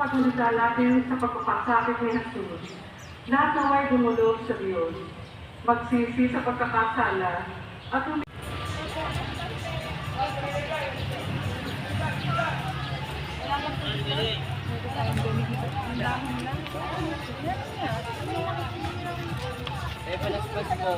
paghalita natin sa pagpapasakit ni Jesus. Lahat naway dumulog sa Diyos, magsisi sa pagkakasala, at hum- Eh, palaspas po.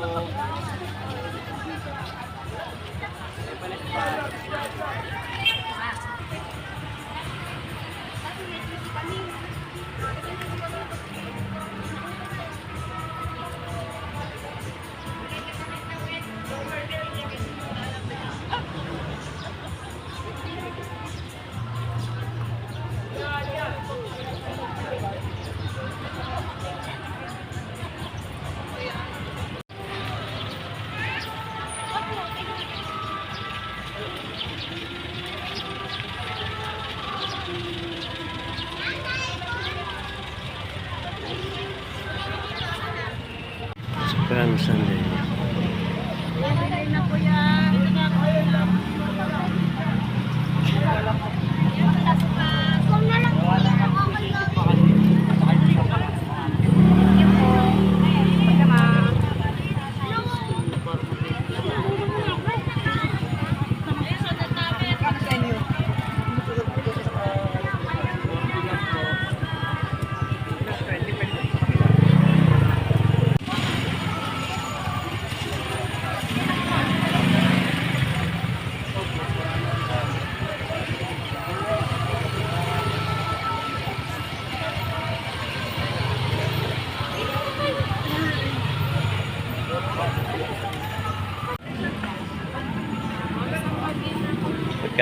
Palm Sunday.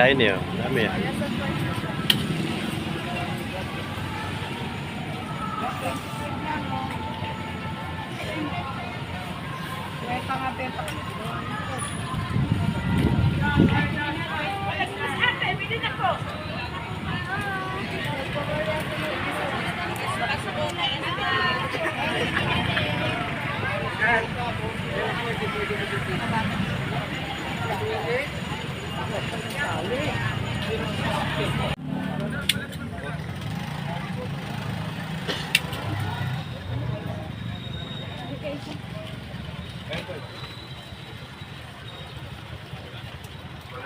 Pagkain niyo, dami ah.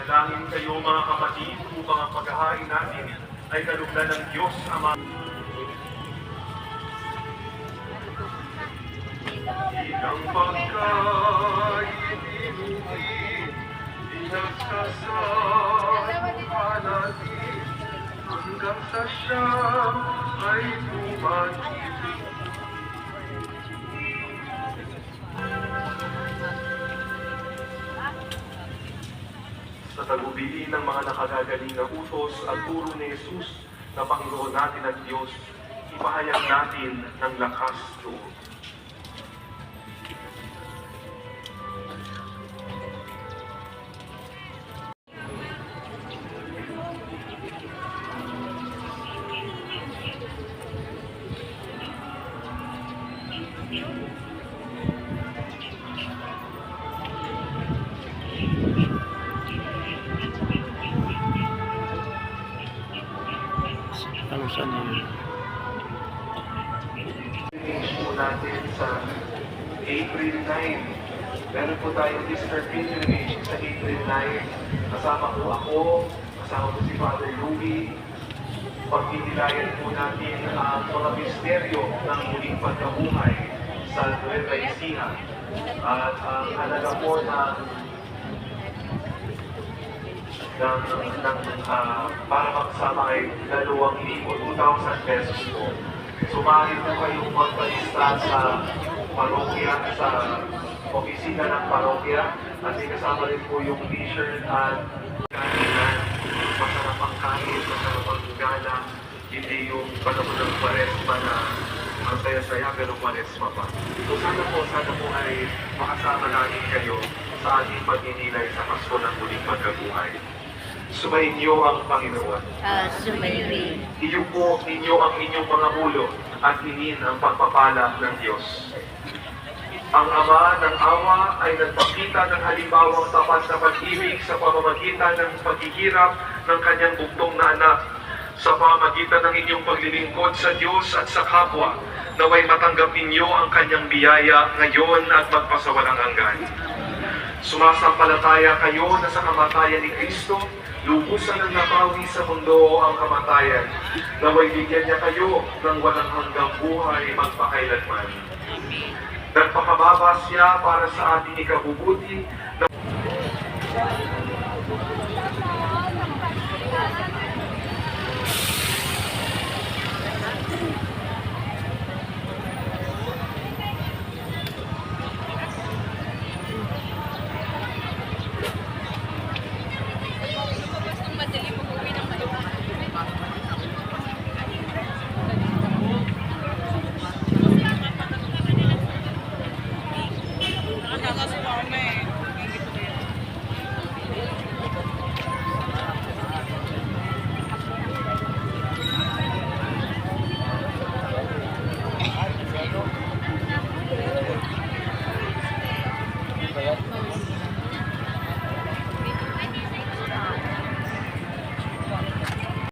Manalangin kayo mga kapatid upang ang paghahain natin ay kalugdan ng Diyos Ama. Ilang pagkain inuwi, inagsasama natin, hanggang sa siyang ay bumalik. Tagubilin ng mga nakagagaling na utos at turo ni Jesus na Panginoon natin at Diyos, ipahayag natin ng lakas loob. Sunday. Finish po natin sa April 9. Meron po tayong Easter pilgrimage sa April 9. Kasama po ako, kasama po si Father Louie. Pagkinilayan po natin ang mga misteryo ng muling pagkabuhay sa Nueva Ecija. At ang halaga po ng ng, ng ah, para magsama ay dalawang libo, 2,000 pesos po. Sumali po kayong magpalista sa parokya, sa opisina ng parokya, at kasama rin po yung t-shirt at kainan, masarap ang kain, masarap ang gala, hindi yung panahon ng kwaresma na ang saya-saya pero kwaresma pa. So sana po, sana po ay makasama natin kayo sa ating pagninilay sa Pasko ng muling pagkabuhay. Sumayin niyo ang Panginoon. Ah, sumayin. Iyo po ninyo ang inyong mga ulo at hingin ang pagpapala ng Diyos. Ang Ama ng Awa ay nagpakita ng halimbawang tapat na pag-ibig sa pamamagitan ng paghihirap ng kanyang bugtong na anak sa pamagitan ng inyong paglilingkod sa Diyos at sa kapwa, naway matanggap ninyo ang kanyang biyaya ngayon at magpasawalang hanggan. Sumasampalataya kayo na sa kamatayan ni Kristo, lubusan ng nabawi sa mundo ang kamatayan. Naway bigyan niya kayo ng walang hanggang buhay magpakailanman. Nagpakababa siya para sa ating ikabubuti na